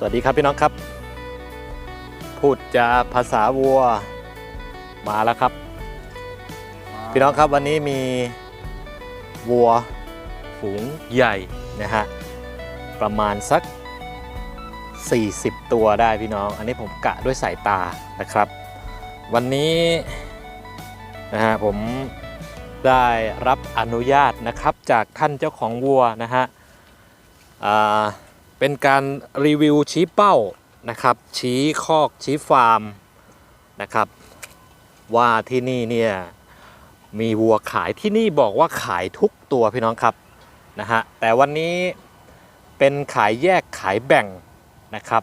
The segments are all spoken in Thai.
สวัสดีครับพี่น้องครับ พูดจาภาษาวัวมาแล้วครับ พี่น้องครับวันนี้มีวัวฝูงใหญ่นะฮะประมาณสัก 40 ตัวได้พี่น้อง อันนี้ผมกะด้วยสายตานะครับ วันนี้นะฮะผมได้รับอนุญาตนะครับจากท่านเจ้าของวัวนะฮะอ่า เป็นการรีวิวชี้เป้านะครับ ชี้คอกชี้ฟาร์มนะครับ ว่าที่นี่เนี่ยมีวัวขายที่นี่บอกว่าขายทุกตัวพี่น้องครับนะฮะแต่วันนี้เป็นขายแยกขายแบ่งนะครับ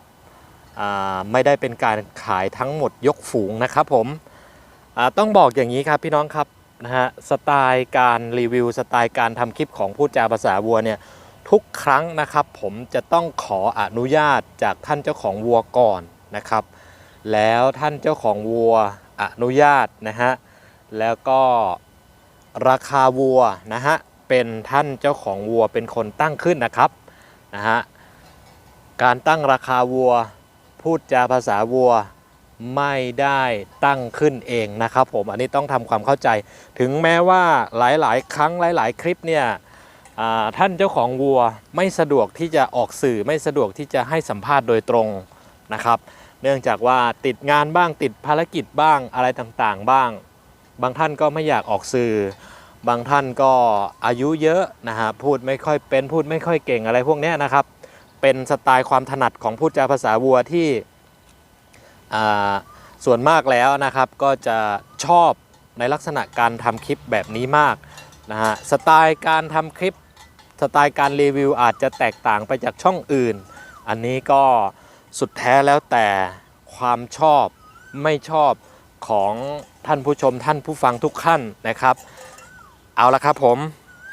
อ่าไม่ได้เป็นการขายทั้งหมดยกฝูงนะครับผมอ่าต้องบอกอย่างนี้ครับพี่น้องครับนะฮะสไตล์การรีวิวสไตล์การทำคลิปของพูดจาภาษาวัวเนี่ย ทุกครั้งนะครับผมจะต้องขออนุญาตจากท่านเจ้าของวัวก่อนนะครับ แล้วท่านเจ้าของวัวอนุญาตนะฮะแล้วก็ราคาวัวนะฮะเป็นท่านเจ้าของวัวเป็นคนตั้งขึ้นนะครับนะฮะการตั้งราคาวัว พูดจาภาษาวัวไม่ได้ตั้งขึ้นเองนะครับผมอันนี้ต้องทำความเข้าใจ ถึงแม้ว่าหลายๆ ครั้งหลาย ๆ คลิปเนี่ย ท่านเจ้าของวัวไม่สะดวกที่จะออกสื่อไม่สะดวกที่จะให้สัมภาษณ์โดยตรงนะครับ เนื่องจากว่าติดงานบ้างติดภารกิจบ้างอะไรต่างๆบ้าง บางท่านก็ไม่อยากออกสื่อ บางท่านก็อายุเยอะนะฮะพูดไม่ค่อยเป็นพูดไม่ค่อยเก่งอะไรพวกนี้นะครับ เป็นสไตล์ความถนัดของพูดจาภาษาวัวที่ส่วนมากแล้วนะครับก็จะชอบในลักษณะการทำคลิปแบบนี้มากนะฮะสไตล์การทำคลิป สไตล์การรีวิวอาจจะแตกต่างไปจากช่องอื่น อันนี้ก็สุดแท้แล้วแต่ความชอบไม่ชอบของท่านผู้ชมท่านผู้ฟังทุกท่านนะครับ เอาละครับผม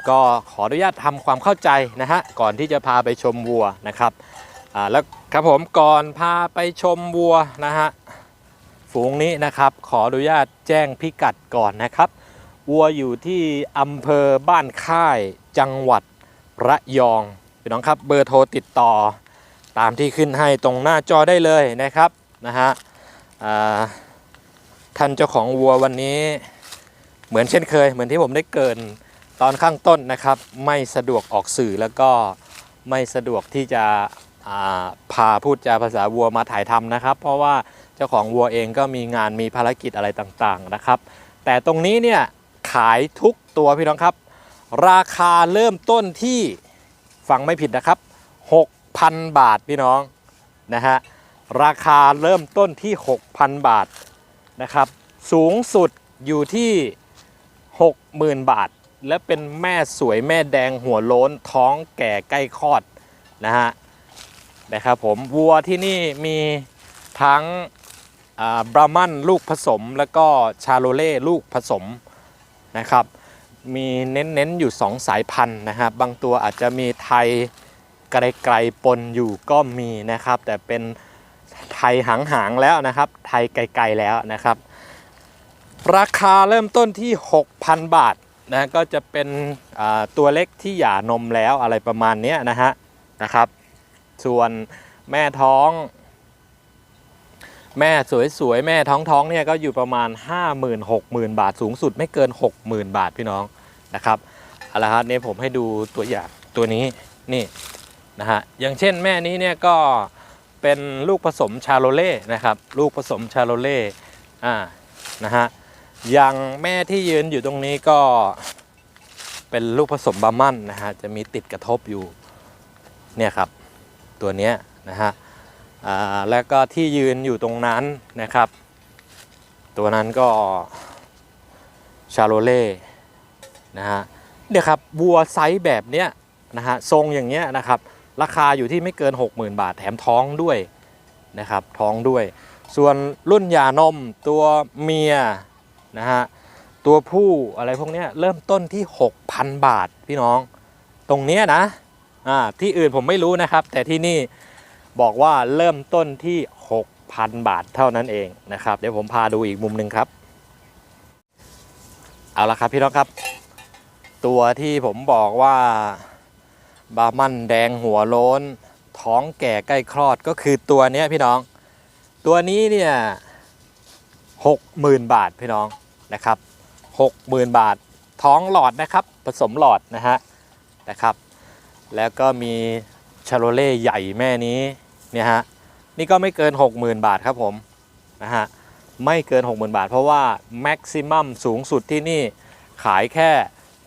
ก็ขออนุญาตทำความเข้าใจนะฮะก่อนที่จะพาไปชมวัวนะครับอ่าแล้วครับผมก่อนพาไปชมวัวนะฮะฝูงนี้นะครับ ขออนุญาตแจ้งพิกัดก่อนนะครับ วัวอยู่ที่อำเภอบ้านค่ายจังหวัด ระยองพี่น้องครับเบอร์โทรติดต่อตามที่ขึ้นให้ตรงหน้าจอได้เลยนะครับนะฮะท่านเจ้าของวัววันนี้เหมือนเช่นเคย เหมือนที่ผมได้เกินตอนข้างต้นนะครับ ไม่สะดวกออกสื่อแล้วก็ไม่สะดวกที่จะพาพูดจาภาษาวัวมาถ่ายทำนะครับ เพราะว่าเจ้าของวัวเองก็มีงานมีภารกิจอะไรต่างๆนะครับ แต่ตรงนี้เนี่ยขายทุกตัวพี่น้องครับ ราคาเริ่มต้นที่ฟังไม่ผิดนะครับ 6,000 บาทพี่น้องนะฮะราคาเริ่มต้นที่ 6,000 บาทนะครับ สูงสุดอยู่ที่ 60,000 บาท และเป็นแม่สวยแม่แดงหัวโล้นท้องแก่ใกล้คลอดนะฮะนะครับผมวัวที่นี่มีทั้งบรามันลูกผสม แล้วก็ชาโลเล่ลูกผสมนะครับ มีเน้นๆอยู่ 2 สายพันธุ์นะครับ บางตัวอาจจะมีไทยไกลๆปนอยู่ก็มีนะครับ แต่เป็นไทยหางๆแล้วนะครับ ไทยไกลๆแล้วนะครับ ราคาเริ่มต้นที่ 6,000 บาทนะก็จะเป็นตัวเล็กที่หย่านมแล้วอะไรประมาณนี้นะฮะนะครับ ส่วนแม่ท้อง แม่สวยๆ แม่ท้องท้องๆเนี่ยก็อยู่ประมาณ 50,000 60,000 บาทสูงสุดไม่เกิน 60,000 บาทพี่น้องนะครับเอาละครับเนี่ยผมให้ดูตัวอย่างตัวนี้นี่นะฮะอย่างเช่นแม่นี้เนี่ยก็เป็นลูกผสมชาโลเล่นะครับลูกผสมชาโลเล่อ่านะฮะอย่างแม่ที่ยืนอยู่ตรงนี้ก็เป็นลูกผสมบามันนะฮะจะมีติดกระทบอยู่เนี่ยครับตัวเนี้ยนะฮะ แล้วก็ที่ยืนอยู่ตรงนั้นนะครับ ตัวนั้นก็ชาโลเล่นะฮะเนี่ยครับวัวไซส์แบบเนี้ยนะฮะทรงอย่างเงี้ยนะครับ ราคาอยู่ที่ไม่เกิน 60,000 บาทแถมท้องด้วยนะครับท้องด้วย ส่วนรุ่นหย่านมตัวเมียนะฮะตัวผู้อะไรพวกเนี้ยเริ่มต้นที่ 6,000 บาทพี่น้อง ตรงเนี้ยนะอ่าที่อื่นผมไม่รู้นะครับ แต่ที่นี่ บอกว่าเริ่มต้นที่ 6,000 บาทเท่านั้นเองนะครับ เดี๋ยวผมพาดูอีกมุมหนึ่งครับ เอาละครับพี่น้องครับ ตัวที่ผมบอกว่าบาร์มันแดงหัวโล้น ท้องแก่ใกล้คลอดก็คือตัวนี้พี่น้อง ตัวนี้เนี่ยหกหมื่นบาทพี่น้องนะครับหกหมื่นบาทท้องหลอดนะครับผสมหลอดนะฮะนะครับ แล้วก็มีชาโรเล่ใหญ่แม่นี้ เนี่ยฮะนี่ก็ไม่เกิน 60,000 บาทครับผมนะฮะไม่เกิน 60,000 บาท เพราะว่าแม็กซิมัมสูงสุดที่นี่ขายแค่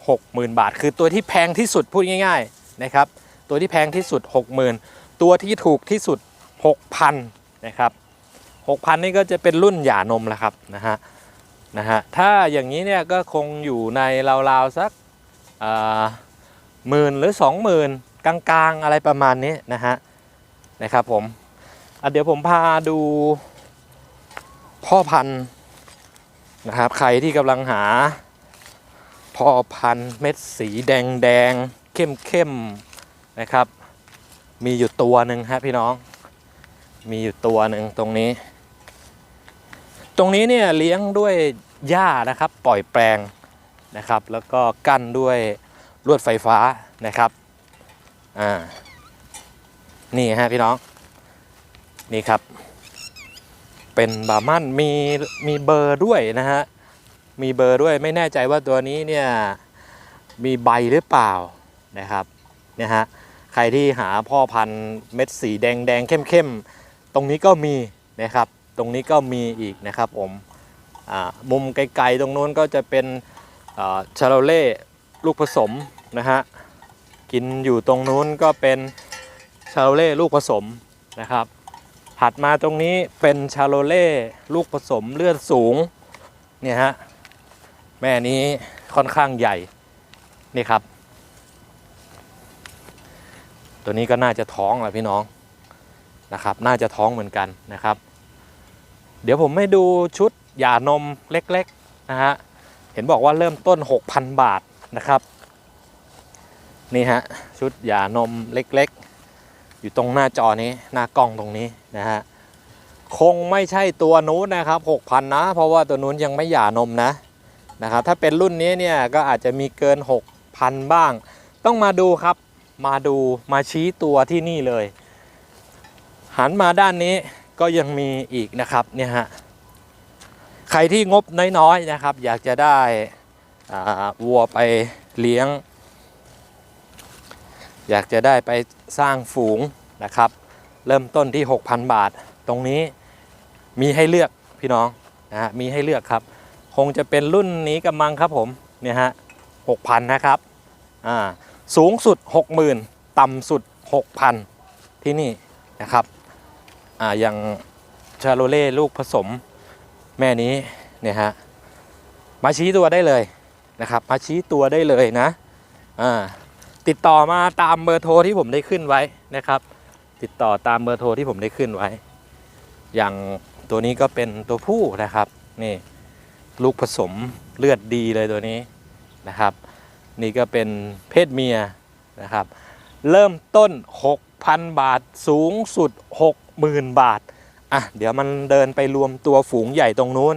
60,000 บาท คือตัวที่แพงที่สุดพูดง่ายๆนะครับตัวที่แพงที่สุด 60,000 ตัวที่ถูกที่สุด 6,000นะครับ6,000 นี่ก็จะเป็นรุ่นหย่านมแล้วครับนะฮะนะฮะถ้าอย่างนี้เนี่ยก็คงอยู่ในราวๆสักอ่าหมื่นหรือ 20,000 กลางๆ อะไรประมาณนี้นะฮะ นะครับผมเดี๋ยวผมพาดูพ่อพันธุ์นะครับ ใครที่กำลังหา พ่อพันธุ์เม็ดสีแดงแดงเข้มเข้มนะครับ มีอยู่ตัวหนึ่งฮะพี่น้อง มีอยู่ตัวหนึ่งตรงนี้ ตรงนี้เนี่ยเลี้ยงด้วยหญ้านะครับ ปล่อยแปลงนะครับ แล้วก็กั้นด้วยลวดไฟฟ้านะครับ อ่า นี่ฮะพี่น้อง นี่ครับ เป็นบาร์มันมีมีเบอร์ด้วยนะฮะ มีเบอร์ด้วยไม่แน่ใจว่าตัวนี้เนี่ยมีใบหรือเปล่านะครับเนี่ยฮะใครที่หาพ่อพันธุ์เม็ดสีแดงแดงเข้มเข้มๆตรงนี้ก็มีนะครับ ตรงนี้ก็มีอีกนะครับผมมุมไกลๆตรงนู้นก็จะเป็นอ่าชาโลเล่ลูกผสมนะฮะกินอยู่ตรงนู้นก็เป็นาโลเล่ลูกผสมนะครับ ถัดมาตรงนี้เป็นชาโลเล่ลูกผสมเลือดสูงเนี่ยฮะแม่นี้ค่อนข้างใหญ่นี่ครับ ตัวนี้ก็น่าจะท้องแหละพี่น้องนะครับ น่าจะท้องเหมือนกันนะครับ เดี๋ยวผมให้ดูชุดหย่านมเล็กๆนะฮะเห็นบอกว่าเริ่มต้น 6,000 บาทนะครับ นี่ฮะชุดหย่านมเล็กๆ อยู่ตรงหน้าจอนี้หน้ากล้องตรงนี้นะฮะคงไม่ใช่ตัวนู้นนะครับ6,000นะ เพราะว่าตัวนู้นยังไม่หย่านมนะนะครับถ้าเป็นรุ่นนี้เนี่ยก็อาจจะมีเกิน 6,000 บ้าง ต้องมาดูครับมาดูมาชี้ตัวที่นี่เลย หันมาด้านนี้ก็ยังมีอีกนะครับเนี่ยฮะใครที่งบน้อยๆนะครับ อยากจะได้วัวไปเลี้ยง อยากจะได้ไปสร้างฝูงนะครับ เริ่มต้นที่ 6,000 บาท ตรงนี้มีให้เลือกพี่น้องนะฮะมีให้เลือกครับ คงจะเป็นรุ่นนี้กำมังครับผมเนี่ยฮะหกพันนะครับอ่าสูงสุด 60,000 ต่ำสุด 6,000 ที่นี่นะครับอ่าอย่างชาโลเล่ลูกผสมแม่นี้เนี่ยฮะมาชี้ตัวได้เลยนะครับ มาชี้ตัวได้เลยนะอ่า ติดต่อมาตามเบอร์โทรที่ผมได้ขึ้นไว้นะครับ ติดต่อตามเบอร์โทรที่ผมได้ขึ้นไว้ อย่างตัวนี้ก็เป็นตัวผู้นะครับนี่ลูกผสมเลือดดีเลยตัวนี้นะครับ นี่ก็เป็นเพศเมียนะครับ เริ่มต้น 6,000 บาทสูงสุด 60,000 บาทอะเดี๋ยวมันเดินไปรวมตัวฝูงใหญ่ตรงนู้น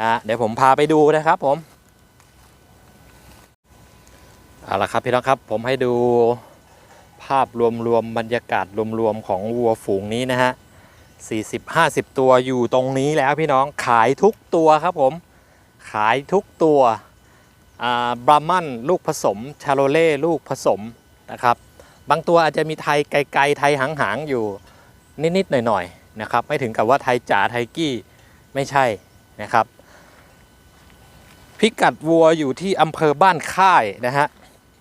นะเดี๋ยวผมพาไปดูนะครับผม เอาละครับพี่น้องครับผมให้ดูภาพรวมๆบรรยากาศรวมๆของวัวฝูงนี้นะฮะ40-50 ตัวอยู่ตรงนี้แล้วพี่น้องขายทุกตัวครับผม ขายทุกตัวบรามันลูกผสม ชาโลเล่ลูกผสมนะครับ บางตัวอาจจะมีไทยไกลๆไทยหางๆอยู่นิดๆหน่อยๆนะครับ ไม่ถึงกับว่าไทยจ๋าไทยกี้ไม่ใช่นะครับ พิกัดวัวอยู่ที่อำเภอบ้านค่ายนะฮะ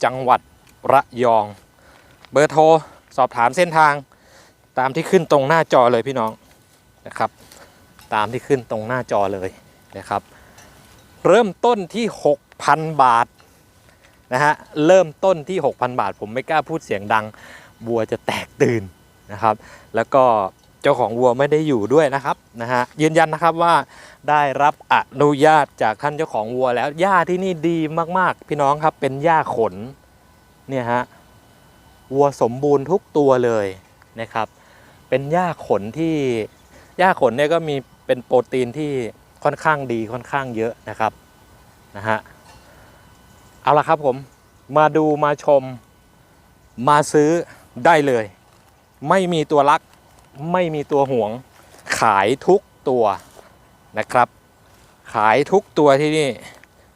จังหวัดระยอง เบอร์โทรสอบถามเส้นทางตามที่ขึ้นตรงหน้าจอเลยพี่น้องนะครับ ตามที่ขึ้นตรงหน้าจอเลยนะครับ เริ่มต้นที่ 6,000 บาทนะฮะเริ่มต้นที่ 6,000 บาท ผมไม่กล้าพูดเสียงดังวัวจะแตกตื่นนะครับ แล้วก็ เจ้าของวัวไม่ได้อยู่ด้วยนะครับนะฮะยืนยันนะครับว่าได้รับอนุญาตจากท่านเจ้าของวัวแล้วหญ้าที่นี่ดีมากๆ พี่น้องครับเป็นหญ้าขนเนี่ยฮะวัวสมบูรณ์ทุกตัวเลยนะครับ เป็นหญ้าขนที่หญ้าขนเนี่ยก็มีเป็นโปรตีนที่ค่อนข้างดีค่อนข้างเยอะนะครับนะฮะเอาละครับผมมาดูมาชมมาซื้อได้เลย ไม่มีตัวรัก ไม่มีตัวห่วง ขายทุกตัวนะครับ ขายทุกตัวที่นี่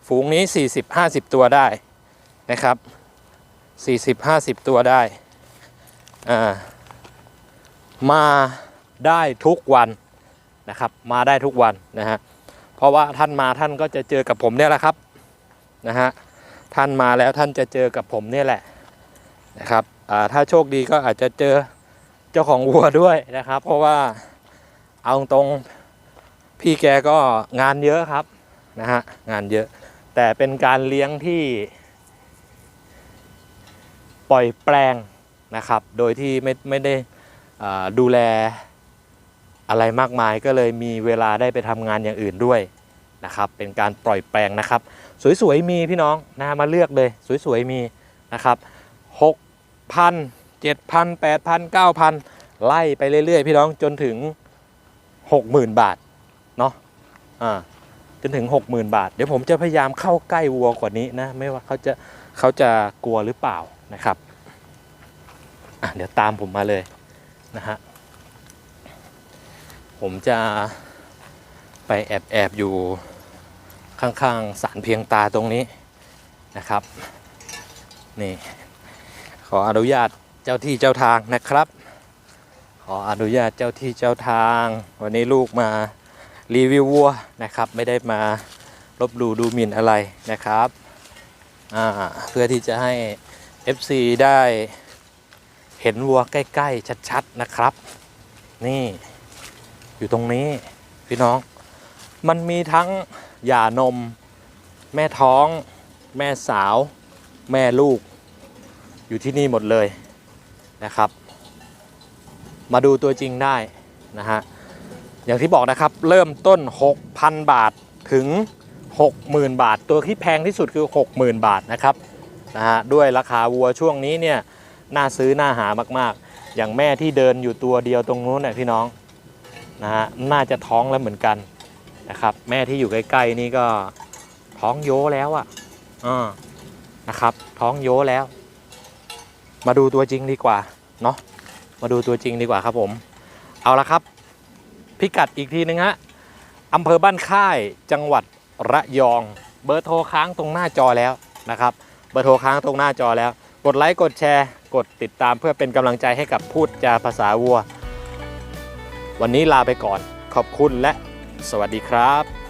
ฝูงนี้ 40-50 ตัวได้นะครับ 40-50 ตัวได้อ่ามาได้ทุกวันนะครับ มาได้ทุกวันนะฮะเพราะว่าท่านมาท่านก็จะเจอกับผมเนี่ยแหละครับนะฮะท่านมาแล้วท่านจะเจอกับผมเนี่ยแหละนะครับอ่าถ้าโชคดีก็อาจจะเจอ เจ้าของวัวด้วยนะครับ เพราะว่าเอาตรงพี่แกก็งานเยอะครับนะฮะงานเยอะ แต่เป็นการเลี้ยงที่ ปล่อยแปลงนะครับ โดยที่ไม่ไม่ได้ดูแลอะไรมากมายก็เลยมีเวลาได้ไปทำงานอย่างอื่นด้วยนะครับ เป็นการปล่อยแปลงนะครับ สวยๆมีพี่น้องนะมาเลือกเลย สวยๆมีนะครับห กพันเจ็ดพันแปดพันเก้าพันไล่ไปเรื่อยๆ พี่น้องจนถึงหกหมื่นบาทเนาะอ่าจนถึงหกหมื่นบาท เดี๋ยวผมจะพยายามเข้าใกล้วัวกว่านี้นะ ไม่ว่าเขาจะเขาจะกลัวหรือเปล่านะครับอะเดี๋ยวตามผมมาเลยนะฮะผมจะไปแอบแอบๆอยู่ข้างๆสารเพียงตาตรงนี้นะครับ นี่ ขออนุญาต เจ้าที่เจ้าทางนะครับ ขออนุญาตเจ้าที่เจ้าทาง วันนี้ลูกมารีวิววัวนะครับ ไม่ได้มาลบหลู่ดูหมิ่นอะไรนะครับเพื่อที่จะให้ FC ได้เห็นวัวใกล้ ๆ ชัด ๆ นะครับ นี่อยู่ตรงนี้พี่น้อง มันมีทั้งหย่านม แม่ท้อง แม่สาว แม่ลูก อยู่ที่นี่หมดเลย นะครับ มาดูตัวจริงได้นะฮะอย่างที่บอกนะครับเริ่มต้น 6,000 บาทถึง 60,000 บาท ตัวที่แพงที่สุดคือ 60,000 บาทนะครับนะฮะด้วยราคาวัวช่วงนี้เนี่ยน่าซื้อน่าหามากๆ อย่างแม่ที่เดินอยู่ตัวเดียวตรงนู้นน่ะพี่น้องนะฮะน่าจะท้องแล้วเหมือนกันนะครับแม่ที่อยู่ใกล้ๆนี่ก็ท้องโยแล้วอะ่ะนะครับท้องโยแล้ว มาดูตัวจริงดีกว่าเนาะมาดูตัวจริงดีกว่าครับผม เอาละครับ พิกัดอีกทีนึงฮะอำเภอบ้านค่ายจังหวัดระยอง เบอร์โทรค้างตรงหน้าจอแล้วนะครับ เบอร์โทรค้างตรงหน้าจอแล้ว กดไลค์กดแชร์ กดติดตามเพื่อเป็นกำลังใจให้กับพูดจาภาษาวัว วันนี้ลาไปก่อนขอบคุณและสวัสดีครับ